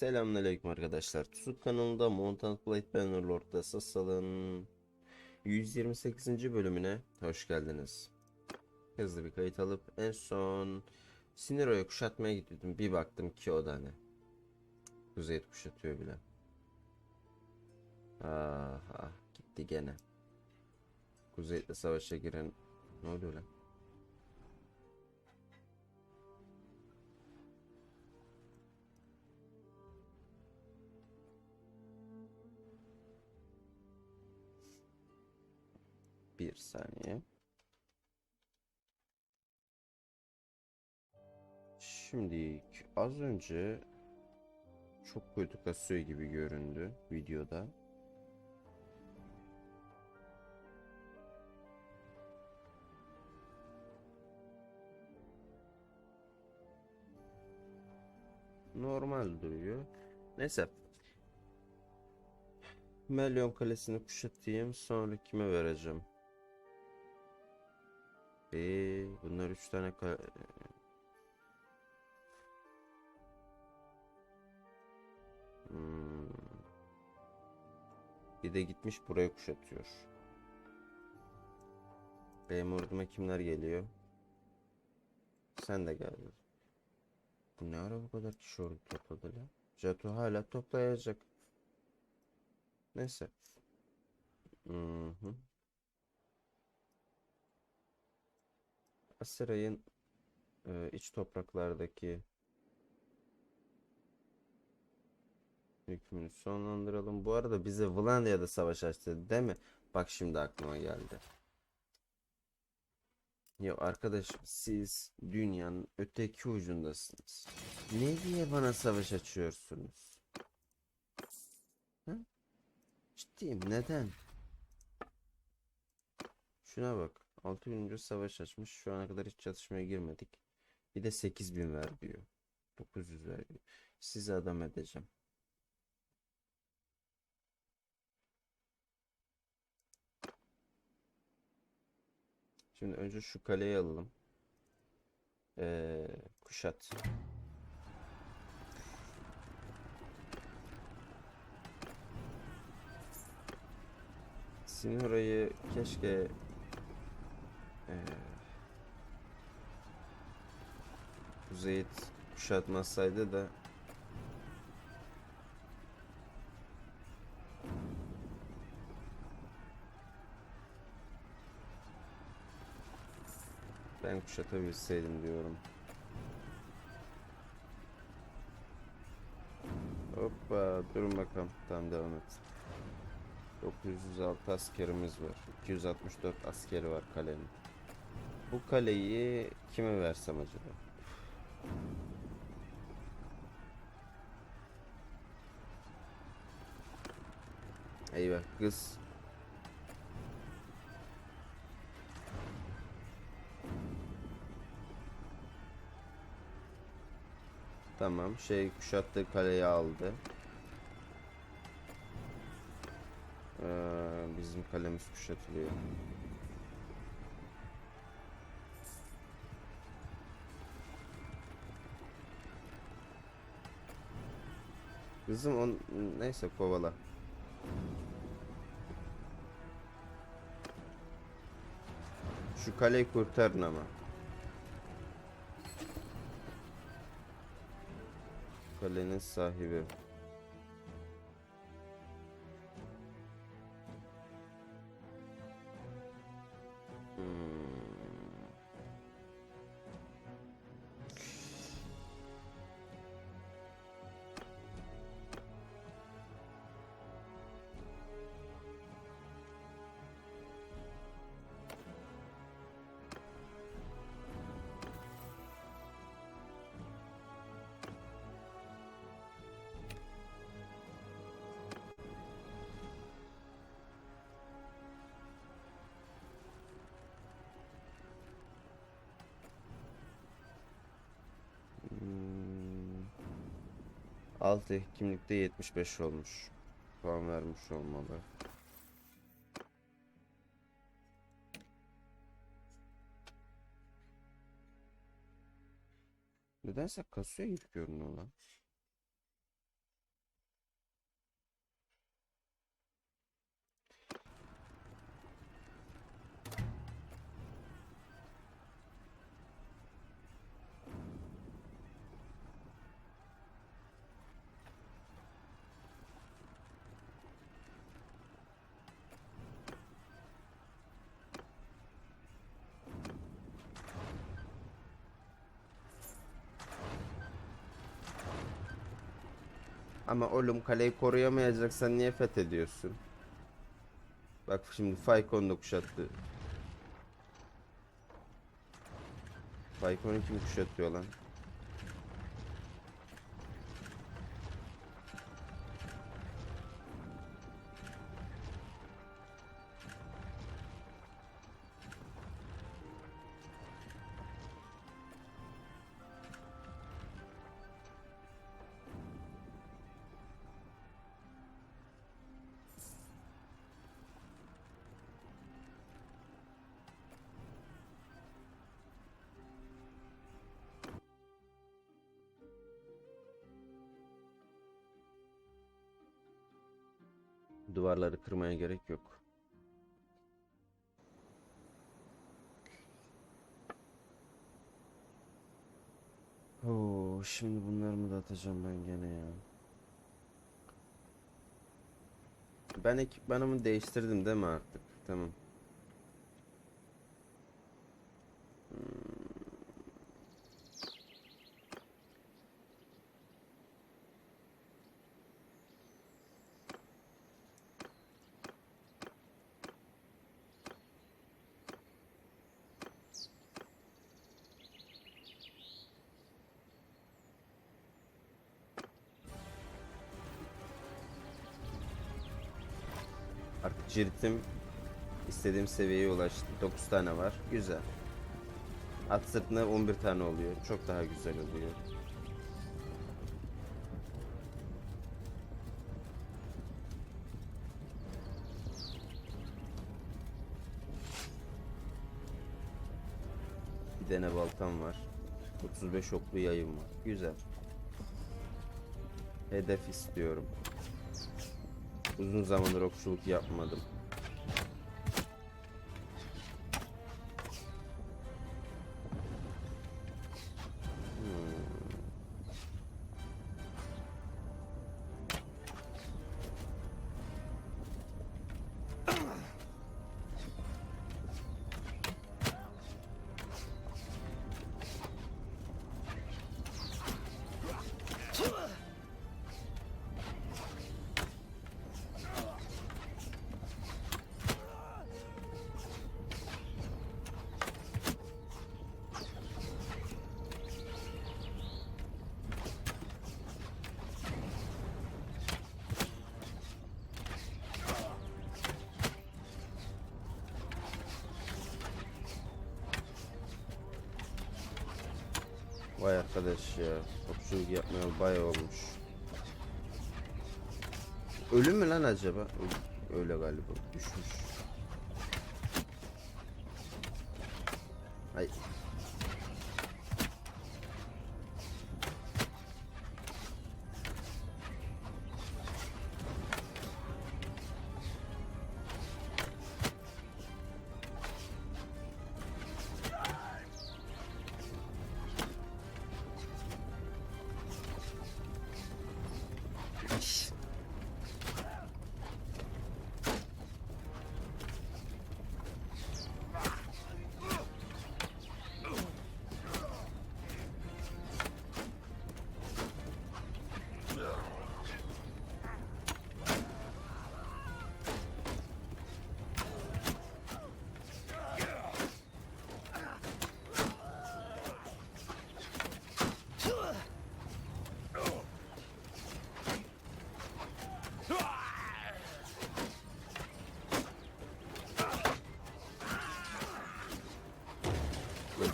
Selamünaleyküm arkadaşlar. Tuzuk kanalında Mountain Blade Bannerlord'da Sassal'ın 128. bölümüne hoş geldiniz. Hızlı bir kayıt alıp en son Siniro'yu kuşatmaya gidiyordum. Bir baktım ki o da ne. Kuzey'i kuşatıyor bile. Ah, ah gitti gene. Kuzey'le savaşa giren ne oluyor lan? Bir saniye. Şimdi az önce çok kötü kasıyor gibi göründü videoda. Normal duruyor. Neyse. Melyon Kalesi'ni kuşatayım. Sonra kime vereceğim? Eee bunlar üç tane ka- Hmm. Bir de gitmiş buraya kuşatıyor. Benim orduma kimler geliyor? Sen de gel. Bu ne ara bu kadar kişi ordu topladı lan? Jato hala toplayacak. Neyse. Hı hı. Asiray'ın e, iç topraklardaki hükmünü sonlandıralım. Bu arada bize Vlandia'da savaş açtı değil mi? Bak şimdi aklıma geldi. Ya arkadaş siz dünyanın öteki ucundasınız. Ne diye bana savaş açıyorsunuz? Ha? Ciddiyim neden? Şuna bak. 6 gün önce savaş açmış. Şu ana kadar hiç çatışmaya girmedik. Bir de 8000 ver diyor. 900 ver diyor. Sizi adam edeceğim. Şimdi önce şu kaleyi alalım. Ee, kuşat. Sinura'yı keşke ee, Kuzeyit kuşatmasaydı da ben kuşatabilseydim diyorum. Hoppa durun bakalım. Tamam devam et. 906 askerimiz var. 264 askeri var kalenin. Bu kaleyi kime versem acaba? Eyvah kız. Tamam şey kuşattığı kaleyi aldı. Ee, bizim kalemiz kuşatılıyor. Kızım on neyse kovala. Şu kaleyi kurtarın ama. Kalenin sahibi. Hmm. 6 kimlikte 75 olmuş. Puan vermiş olmalı. Nedense kasıyor gibi görünüyor lan. Ama oğlum kaleyi koruyamayacaksan niye fethediyorsun? Bak şimdi Faykon'u da kuşattı. Faykon'u kim kuşatıyor lan? Duvarları kırmaya gerek yok. Oo, şimdi bunları mı da atacağım ben gene ya? Ben ekipmanımı değiştirdim değil mi artık? Tamam. Artık ciritim istediğim seviyeye ulaştı. 9 tane var. Güzel. At sırtına 11 tane oluyor. Çok daha güzel oluyor. Bir tane baltam var. 35 oklu yayım var. Güzel. Hedef istiyorum. Uzun zamandır okçuluk yapmadım. Vay arkadaş ya. Okçuluk yapmayalı bayağı olmuş. Ölü mü lan acaba? Öyle galiba. Düşmüş. Ay.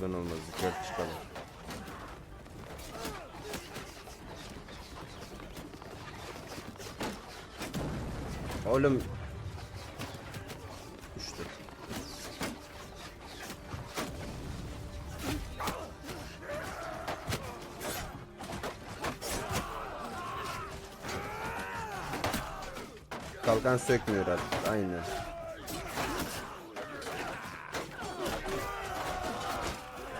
Buradan olmaz. Dikkat çıkalım. Oğlum. Düştü. Kalkan sökmüyor artık. Aynen.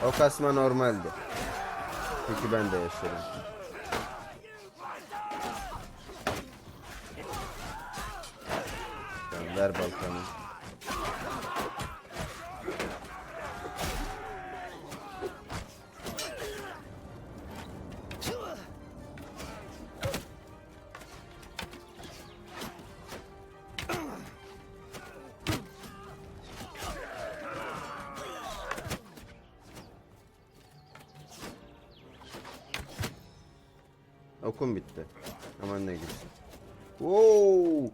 O kasma normaldi. Çünkü ben de yaşarım. Tamam, ver baltanı. Okum bitti. Aman ne güzel. Oo!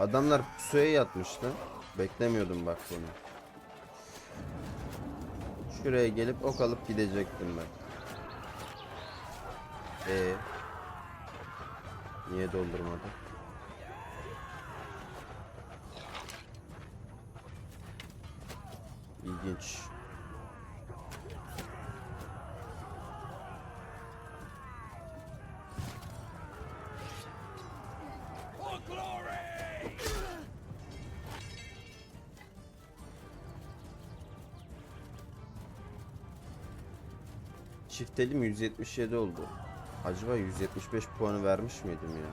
Adamlar pusuya yatmıştı. Beklemiyordum bak bunu. Şuraya gelip ok alıp gidecektim ben. Ee, niye doldurmadı? Çiftelim 177 oldu. Acaba 175 puanı vermiş miydim ya?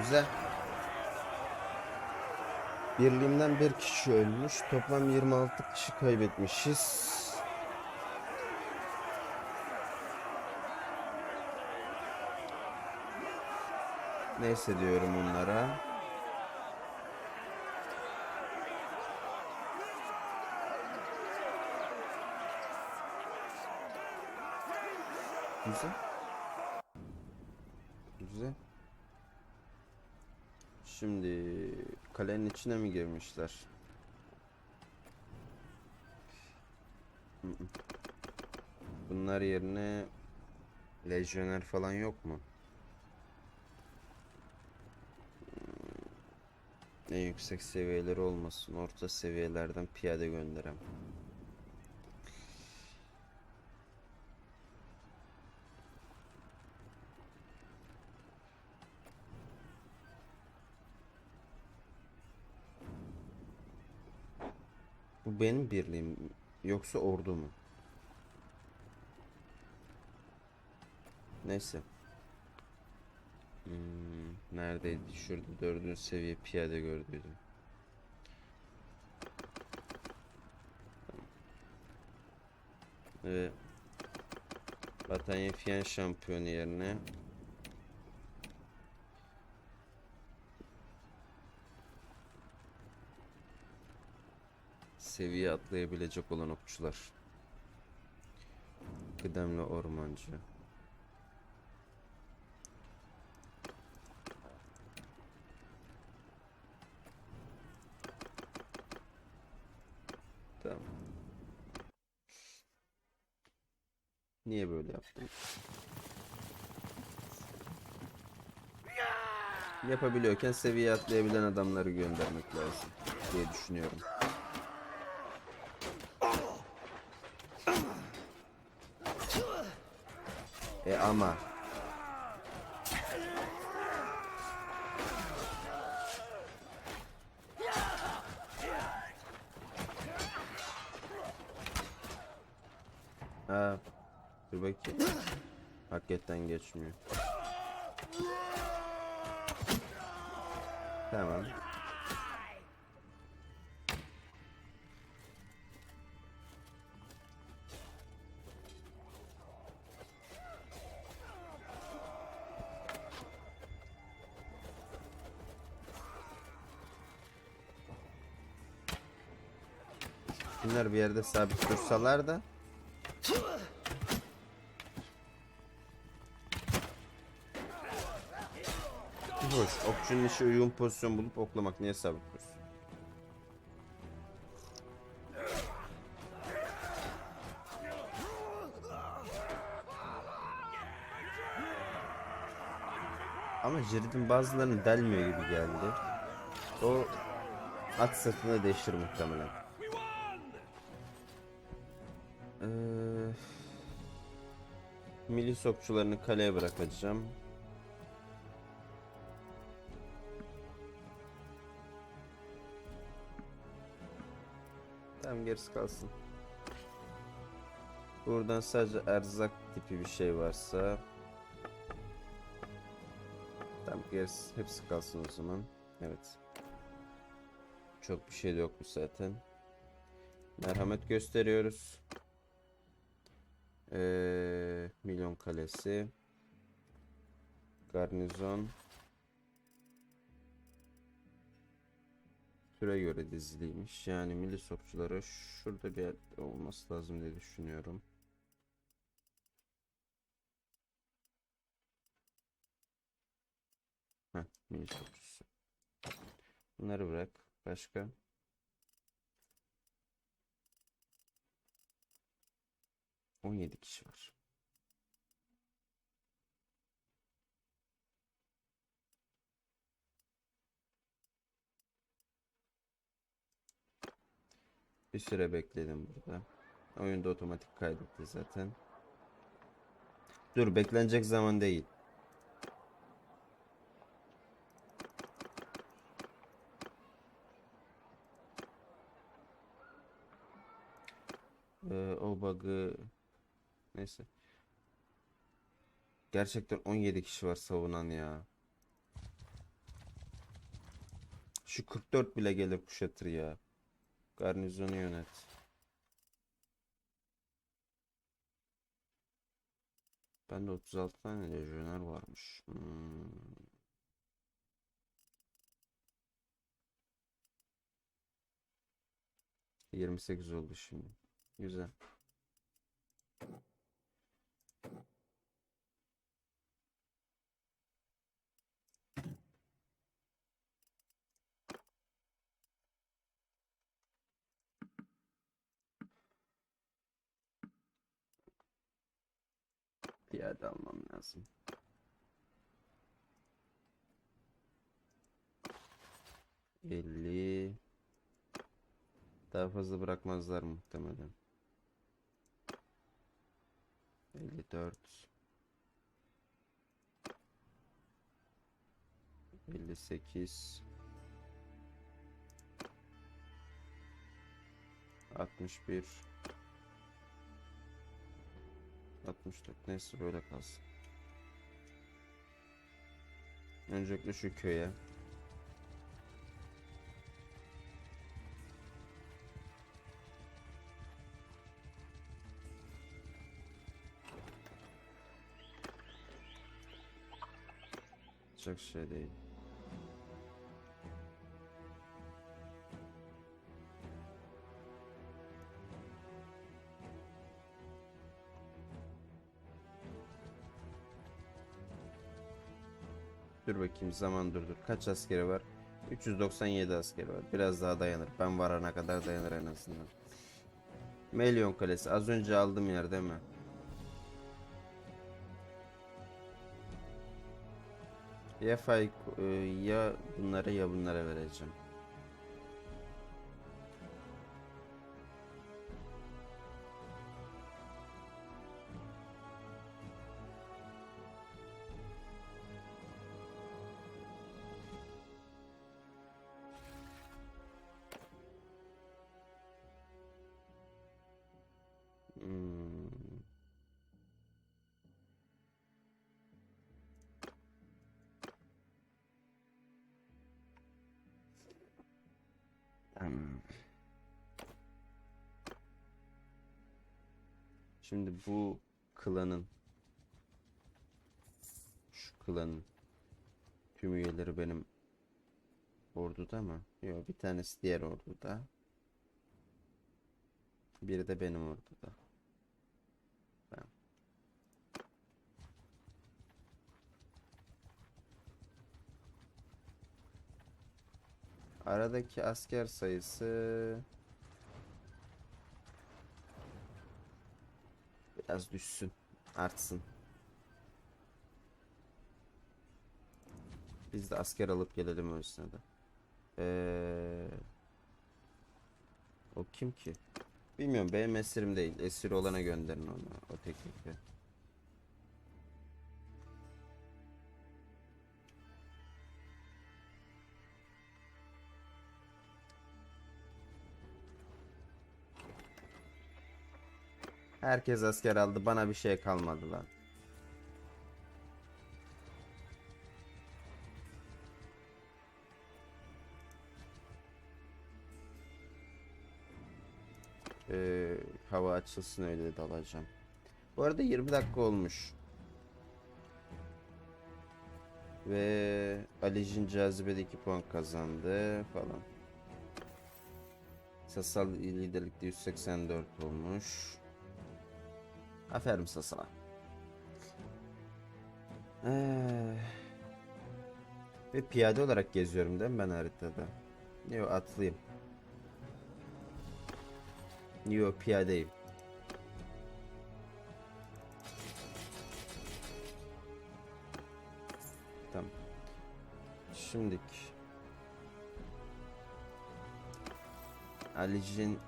Güzel. Birliğimden bir kişi ölmüş. Toplam 26 kişi kaybetmişiz. Neyse diyorum onlara. Güzel. Şimdi kalenin içine mi girmişler? Bunlar yerine lejyoner falan yok mu? Hmm, En yüksek seviyeleri olmasın. Orta seviyelerden piyade gönderem. Benim birliğim yoksa ordu mu? Neyse. Hmm, neredeydi? Şurada dördüncü seviye piyade gördüydüm. Ve Batanya Fiyen şampiyonu yerine seviye atlayabilecek olan okçular. Kıdemli ormancı. Tamam. Niye böyle yaptım? Yapabiliyorken seviye atlayabilen adamları göndermek lazım diye düşünüyorum. E ama Ha, dur bakayım. Hakikaten geçmiyor. Tamam. Bunlar bir yerde sabit dursalar da Hoş. Okçunun işi uygun pozisyon bulup oklamak niye sabit dursun? Ama Jirit'in bazılarını delmiyor gibi geldi. O at sırtını değiştir muhtemelen. Milis okçularını kaleye bırakacağım. Tamam gerisi kalsın. Buradan sadece erzak tipi bir şey varsa Tamam gerisi hepsi kalsın o zaman. Evet. Çok bir şey de yokmuş zaten. Merhamet gösteriyoruz. Ee, milyon kalesi. Garnizon. Türe göre diziliymiş. Yani milis okçuları şurada bir yerde olması lazım diye düşünüyorum. Heh, milis okçusu. Bunları bırak. Başka? On yedi kişi var. Bir süre bekledim burada. Oyunda otomatik kaydetti zaten. Dur beklenecek zaman değil. Ee, o bug'ı neyse. Gerçekten 17 kişi var savunan ya. Şu 44 bile gelir kuşatır ya. Garnizonu yönet. Bende 36 tane lejyoner varmış. Hmm. Yirmi sekiz oldu şimdi. Güzel. Piyade almam lazım. Elli. Daha fazla bırakmazlar muhtemelen. 54 58 61 64 neyse böyle kalsın. Öncelikle şu köye çok şey değil. Bakayım zaman durdur. Kaç askeri var? 397 askeri var. Biraz daha dayanır. Ben varana kadar dayanır en azından. Melyon Kalesi. Az önce aldığım yer değil mi? Ya fay e, ya bunlara ya bunlara vereceğim. Şimdi bu klanın şu klanın tüm üyeleri benim orduda mı? Yok bir tanesi diğer orduda. Biri de benim orduda. Tamam. Aradaki asker sayısı biraz düşsün, artsın. Biz de asker alıp gelelim o esnada. Ee, o kim ki? Bilmiyorum benim esirim değil. Esir olana gönderin onu o teklifi. Herkes asker aldı. Bana bir şey kalmadı lan. Ee, hava açılsın öyle dalacağım. Bu arada 20 dakika olmuş. Ve Alijin cazibede 2 puan kazandı falan. Sasal liderlikte 184 olmuş. Aferin Sasal'a. Ee, ve piyade olarak geziyorum değil mi ben haritada? Yo atlıyım. Yo piyadeyim. Tamam. Şimdiki. Alicin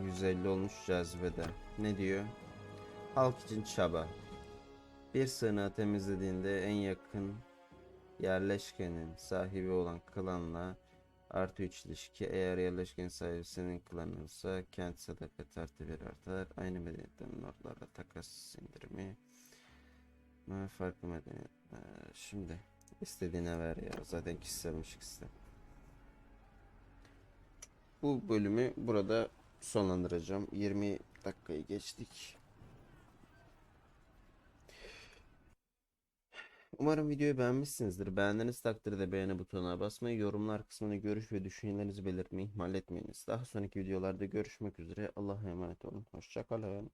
150 olmuş cazibede. Ne diyor? Halk için çaba. Bir sığınağı temizlediğinde en yakın yerleşkenin sahibi olan klanla artı 3 ilişki. Eğer yerleşkenin sahibi senin klanınsa kent sadakat artı bir artar. Aynı medeniyetten notlarla takas indirimi. Farklı medeniyet. Ha, Şimdi istediğine ver ya. Zaten kişiselmiş ikisi. Bu bölümü burada sonlandıracağım. 20 dakikayı geçtik. Umarım videoyu beğenmişsinizdir. Beğendiğiniz takdirde beğeni butonuna basmayı, yorumlar kısmına görüş ve düşüncelerinizi belirtmeyi ihmal etmeyiniz. Daha sonraki videolarda görüşmek üzere. Allah'a emanet olun. Hoşçakalın.